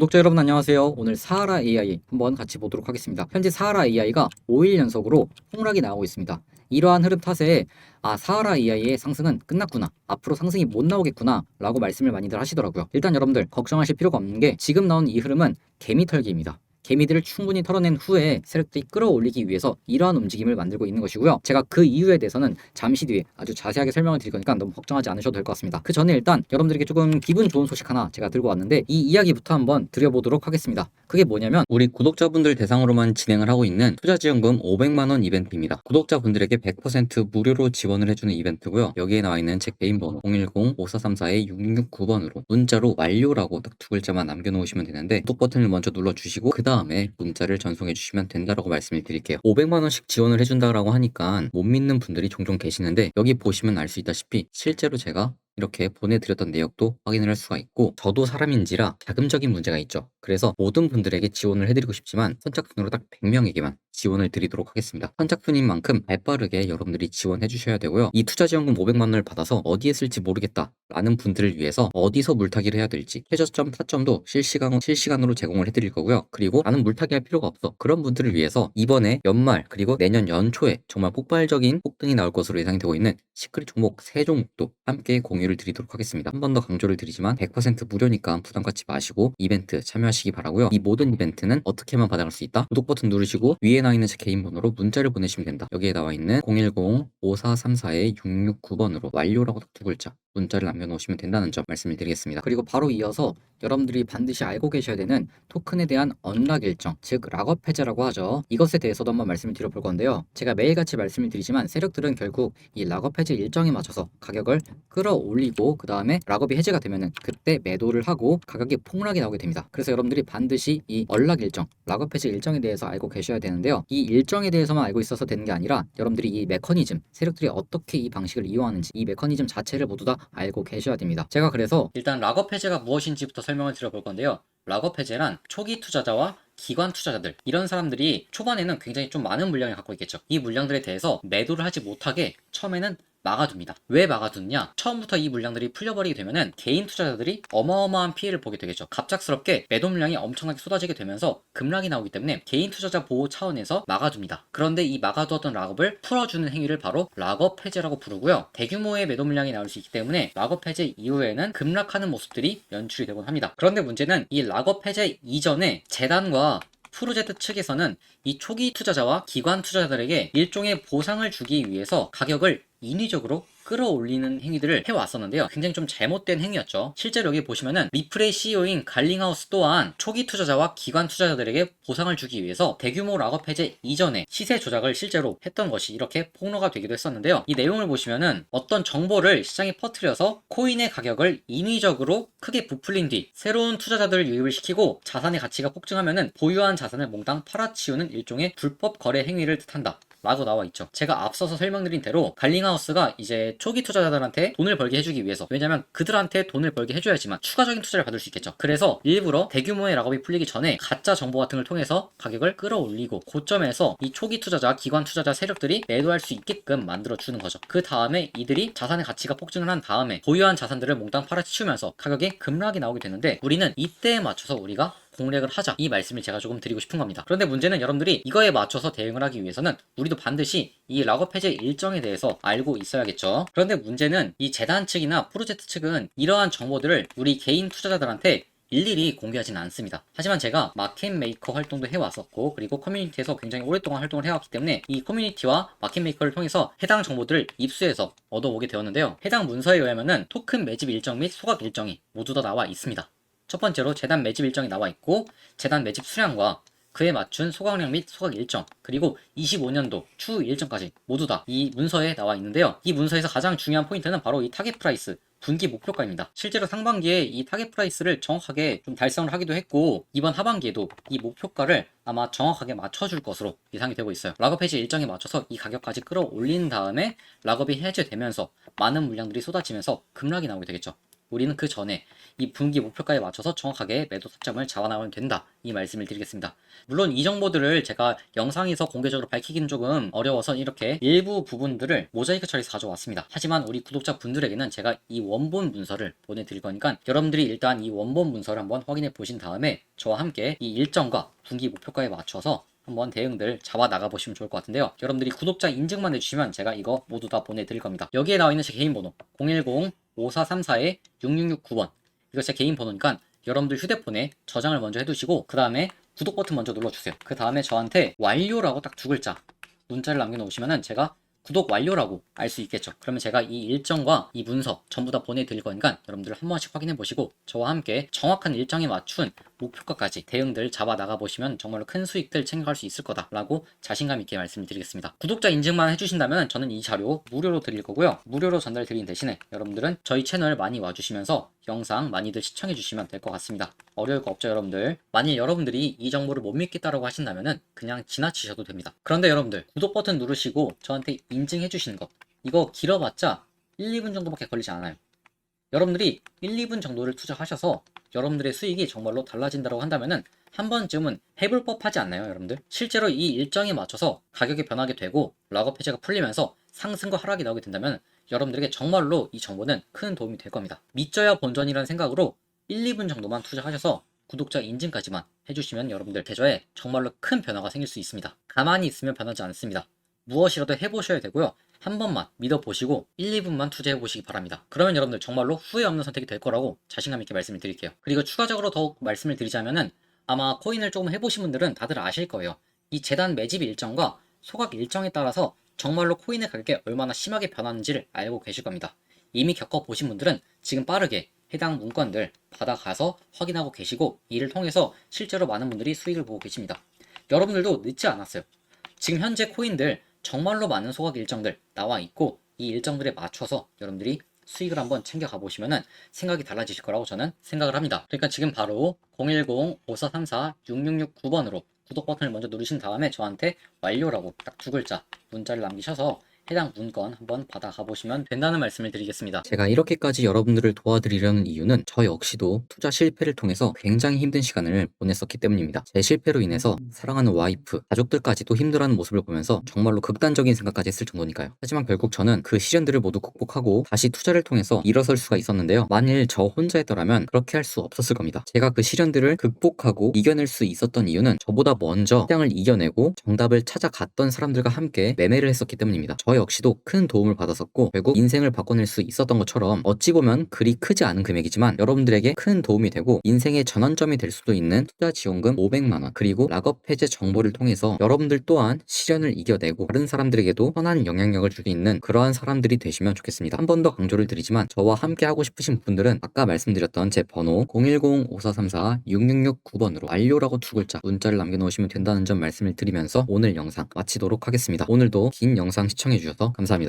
구독자 여러분 안녕하세요. 오늘 사하라 AI 한번 같이 보도록 하겠습니다. 현재 사하라 AI가 5일 연속으로 폭락이 나오고 있습니다. 이러한 흐름 탓에 아 사하라 AI의 상승은 끝났구나. 앞으로 상승이 못 나오겠구나 라고 말씀을 많이들 하시더라고요. 일단 여러분들 걱정하실 필요가 없는 게 지금 나온 이 흐름은 개미 털기입니다. 개미들을 충분히 털어낸 후에 세력들이 끌어올리기 위해서 이러한 움직임을 만들고 있는 것이고요. 제가 그 이유에 대해서는 잠시 뒤에 아주 자세하게 설명을 드릴 거니까 너무 걱정하지 않으셔도 될 것 같습니다. 그 전에 일단 여러분들에게 조금 기분 좋은 소식 하나 제가 들고 왔는데 이 이야기부터 한번 드려보도록 하겠습니다. 그게 뭐냐면 우리 구독자분들 대상으로만 진행을 하고 있는 투자지원금 500만원 이벤트입니다. 구독자분들에게 100% 무료로 지원을 해주는 이벤트고요. 여기에 나와 있는 제 개인 번호 010-5434-6669번으로 문자로 완료라고 딱 두 글자만 남겨놓으시면 되는데 구독 버튼을 먼저 눌러주시고 그 다음에 문자를 전송해 주시면 된다라고 말씀을 드릴게요. 500만 원씩 지원을 해준다라고 하니까 못 믿는 분들이 종종 계시는데 여기 보시면 알 수 있다시피 실제로 제가 이렇게 보내드렸던 내역도 확인을 할 수가 있고 저도 사람인지라 자금적인 문제가 있죠. 그래서 모든 분들에게 지원을 해드리고 싶지만 선착순으로 딱 100명에게만 지원을 드리도록 하겠습니다. 선착순인 만큼 발빠르게 여러분들이 지원해 주셔야 되고요. 이 투자 지원금 500만 원을 받아서 어디에 쓸지 모르겠다 라는 분들을 위해서 어디서 물타기를 해야 될지 최저점 타점도 실시간, 실시간으로 제공을 해드릴 거고요. 그리고 나는 물타기 할 필요가 없어. 그런 분들을 위해서 이번에 연말 그리고 내년 연초에 정말 폭발적인 폭등이 나올 것으로 예상이 되고 있는 시크릿 종목 세 종목도 함께 공유를 드리도록 하겠습니다. 한 번 더 강조를 드리지만 100% 무료니까 부담 갖지 마시고 이벤트 참여하시기 바라고요. 이 모든 이벤트는 어떻게만 받아갈 수 있다? 구독 버튼 누르시고 위에 나와 있는 제 개인 번호로 문자를 보내시면 된다. 여기에 나와 있는 010-5434-669번으로 완료라고 딱 두 글자 문자를 남겨놓으시면 된다는 점 말씀을 드리겠습니다. 그리고 바로 이어서 여러분들이 반드시 알고 계셔야 되는 토큰에 대한 언락 일정, 즉 락업 해제라고 하죠. 이것에 대해서도 한번 말씀을 드려볼 건데요. 제가 매일같이 말씀을 드리지만 세력들은 결국 이 락업 해제 일정에 맞춰서 가격을 끌어올리고 그 다음에 락업이 해제가 되면은 그때 매도를 하고 가격이 폭락이 나오게 됩니다. 그래서 여러분들이 반드시 이 언락 일정, 락업 해제 일정에 대해서 알고 계셔야 되는데 요. 이 일정에 대해서만 알고 있어서 되는 게 아니라 여러분들이 이 메커니즘, 세력들이 어떻게 이 방식을 이용하는지 이 메커니즘 자체를 모두 다 알고 계셔야 됩니다. 제가 그래서 일단 락업 해제가 무엇인지부터 설명을 드려볼 건데요. 락업 해제란 초기 투자자와 기관 투자자들 이런 사람들이 초반에는 굉장히 좀 많은 물량을 갖고 있겠죠. 이 물량들에 대해서 매도를 하지 못하게 처음에는 막아둡니다. 왜 막아두냐? 처음부터 이 물량들이 풀려버리게 되면은 개인 투자자들이 어마어마한 피해를 보게 되겠죠. 갑작스럽게 매도 물량이 엄청나게 쏟아지게 되면서 급락이 나오기 때문에 개인 투자자 보호 차원에서 막아둡니다. 그런데 이 막아두었던 락업을 풀어주는 행위를 바로 락업 해제라고 부르고요. 대규모의 매도 물량이 나올 수 있기 때문에 락업 해제 이후에는 급락하는 모습들이 연출이 되곤 합니다. 그런데 문제는 이 락업 해제 이전에 재단과 프로젝트 측에서는 이 초기 투자자와 기관 투자자들에게 일종의 보상을 주기 위해서 가격을 인위적으로 끌어올리는 행위들을 해왔었는데요. 굉장히 좀 잘못된 행위였죠. 실제로 여기 보시면은 리플의 CEO인 갈링하우스 또한 초기 투자자와 기관 투자자들에게 보상을 주기 위해서 대규모 락업 해제 이전에 시세 조작을 실제로 했던 것이 이렇게 폭로가 되기도 했었는데요. 이 내용을 보시면은 어떤 정보를 시장에 퍼뜨려서 코인의 가격을 인위적으로 크게 부풀린 뒤 새로운 투자자들을 유입을 시키고 자산의 가치가 폭증하면은 보유한 자산을 몽땅 팔아치우는 일종의 불법 거래 행위를 뜻한다. 라고 나와 있죠. 제가 앞서서 설명드린 대로 갈링하우스가 이제 초기 투자자들한테 돈을 벌게 해주기 위해서 왜냐면 그들한테 돈을 벌게 해줘야지만 추가적인 투자를 받을 수 있겠죠. 그래서 일부러 대규모의 락업이 풀리기 전에 가짜 정보 같은 걸 통해서 가격을 끌어올리고 고점에서 이 초기 투자자, 기관 투자자 세력들이 매도할 수 있게끔 만들어 주는 거죠. 그 다음에 이들이 자산의 가치가 폭증을 한 다음에 보유한 자산들을 몽땅 팔아치우면서 가격에 급락이 나오게 되는데 우리는 이때에 맞춰서 우리가 공략을 하자 이 말씀을 제가 조금 드리고 싶은 겁니다. 그런데 문제는 여러분들이 이거에 맞춰서 대응을 하기 위해서는 우리도 반드시 이 락업 해제 일정에 대해서 알고 있어야겠죠. 그런데 문제는 이 재단 측이나 프로젝트 측은 이러한 정보들을 우리 개인 투자자들한테 일일이 공개하지는 않습니다. 하지만 제가 마켓 메이커 활동도 해왔었고 그리고 커뮤니티에서 굉장히 오랫동안 활동을 해왔기 때문에 이 커뮤니티와 마켓 메이커를 통해서 해당 정보들을 입수해서 얻어오게 되었는데요. 해당 문서에 의하면은 토큰 매집 일정 및 소각 일정이 모두 다 나와 있습니다. 첫 번째로 재단 매집 일정이 나와 있고 재단 매집 수량과 그에 맞춘 소각량 및 소각 일정 그리고 25년도 추후 일정까지 모두 다 이 문서에 나와 있는데요. 이 문서에서 가장 중요한 포인트는 바로 이 타겟 프라이스 분기 목표가입니다. 실제로 상반기에 이 타겟 프라이스를 정확하게 좀 달성을 하기도 했고 이번 하반기에도 이 목표가를 아마 정확하게 맞춰줄 것으로 예상이 되고 있어요. 락업 해지 일정에 맞춰서 이 가격까지 끌어올린 다음에 락업이 해제되면서 많은 물량들이 쏟아지면서 급락이 나오게 되겠죠. 우리는 그 전에 이 분기 목표가에 맞춰서 정확하게 매도 타점을 잡아나가면 된다. 이 말씀을 드리겠습니다. 물론 이 정보들을 제가 영상에서 공개적으로 밝히기는 조금 어려워서 이렇게 일부 부분들을 모자이크 처리해서 가져왔습니다. 하지만 우리 구독자 분들에게는 제가 이 원본 문서를 보내드릴 거니까 여러분들이 일단 이 원본 문서를 한번 확인해 보신 다음에 저와 함께 이 일정과 분기 목표가에 맞춰서 한번 대응들 잡아 나가 보시면 좋을 것 같은데요. 여러분들이 구독자 인증만 해주시면 제가 이거 모두 다 보내드릴 겁니다. 여기에 나와 있는 제 개인 번호 010-5434-6669번 이거 제 개인 번호니까 여러분들 휴대폰에 저장을 먼저 해두시고 그 다음에 구독 버튼 먼저 눌러주세요. 그 다음에 저한테 완료라고 딱 두 글자 문자를 남겨놓으시면은 제가 구독 완료라고 알 수 있겠죠. 그러면 제가 이 일정과 이 문서 전부 다 보내드릴 거니까 여러분들 한 번씩 확인해 보시고 저와 함께 정확한 일정에 맞춘 목표가까지 대응들 잡아 나가 보시면 정말로 큰 수익들 챙겨갈 수 있을 거다라고 자신감 있게 말씀드리겠습니다. 구독자 인증만 해주신다면 저는 이 자료 무료로 드릴 거고요. 무료로 전달 드린 대신에 여러분들은 저희 채널 많이 와주시면서 영상 많이들 시청해 주시면 될 것 같습니다. 어려울 거 없죠 여러분들. 만일 여러분들이 이 정보를 못 믿겠다라고 하신다면은 그냥 지나치셔도 됩니다. 그런데 여러분들 구독 버튼 누르시고 저한테 인증해 주시는 것 이거 길어봤자 1, 2분 정도밖에 걸리지 않아요. 여러분들이 1, 2분 정도를 투자하셔서 여러분들의 수익이 정말로 달라진다고 한다면은 한 번쯤은 해볼 법하지 않나요, 여러분들? 실제로 이 일정에 맞춰서 가격이 변하게 되고 락업 해제가 풀리면서 상승과 하락이 나오게 된다면 여러분들에게 정말로 이 정보는 큰 도움이 될 겁니다. 믿져야 본전이라는 생각으로 1, 2분 정도만 투자하셔서 구독자 인증까지만 해주시면 여러분들 계좌에 정말로 큰 변화가 생길 수 있습니다. 가만히 있으면 변하지 않습니다. 무엇이라도 해보셔야 되고요. 한 번만 믿어보시고 1, 2분만 투자해보시기 바랍니다. 그러면 여러분들 정말로 후회 없는 선택이 될 거라고 자신감 있게 말씀을 드릴게요. 그리고 추가적으로 더욱 말씀을 드리자면은 아마 코인을 조금 해보신 분들은 다들 아실 거예요. 이 재단 매집 일정과 소각 일정에 따라서 정말로 코인의 가격이 얼마나 심하게 변하는지를 알고 계실 겁니다. 이미 겪어보신 분들은 지금 빠르게 해당 문건들 받아가서 확인하고 계시고 이를 통해서 실제로 많은 분들이 수익을 보고 계십니다. 여러분들도 늦지 않았어요. 지금 현재 코인들 정말로 많은 소각 일정들 나와 있고 이 일정들에 맞춰서 여러분들이 수익을 한번 챙겨가 보시면은 생각이 달라지실 거라고 저는 생각을 합니다. 그러니까 지금 바로 010-5434-6669번으로 구독 버튼을 먼저 누르신 다음에 저한테 완료라고 딱 두 글자 문자를 남기셔서 해당 문건 한번 받아가 보시면 된다는 말씀을 드리겠습니다. 제가 이렇게까지 여러분들을 도와드리려는 이유는 저 역시도 투자 실패를 통해서 굉장히 힘든 시간을 보냈었기 때문입니다. 제 실패로 인해서 사랑하는 와이프, 가족들까지도 힘들어하는 모습을 보면서 정말로 극단적인 생각까지 했을 정도니까요. 하지만 결국 저는 그 시련들을 모두 극복하고 다시 투자를 통해서 일어설 수가 있었는데요. 만일 저 혼자였더라면 그렇게 할 수 없었을 겁니다. 제가 그 시련들을 극복하고 이겨낼 수 있었던 이유는 저보다 먼저 시장을 이겨내고 정답을 찾아갔던 사람들과 함께 매매를 했었기 때문입니다. 저 역시도 큰 도움을 받았었고 결국 인생을 바꿔낼 수 있었던 것처럼 어찌 보면 그리 크지 않은 금액이지만 여러분들에게 큰 도움이 되고 인생의 전환점이 될 수도 있는 투자 지원금 500만 원 그리고 락업 해제 정보를 통해서 여러분들 또한 시련을 이겨내고 다른 사람들에게도 선한 영향력을 줄 수 있는 그러한 사람들이 되시면 좋겠습니다. 한 번 더 강조를 드리지만 저와 함께 하고 싶으신 분들은 아까 말씀드렸던 제 번호 010-5434-6669번으로 완료라고 두 글자 문자를 남겨놓으시면 된다는 점 말씀을 드리면서 오늘 영상 마치도록 하겠습니다. 오늘도 긴 영상 시청해 주셔서 감사합니다.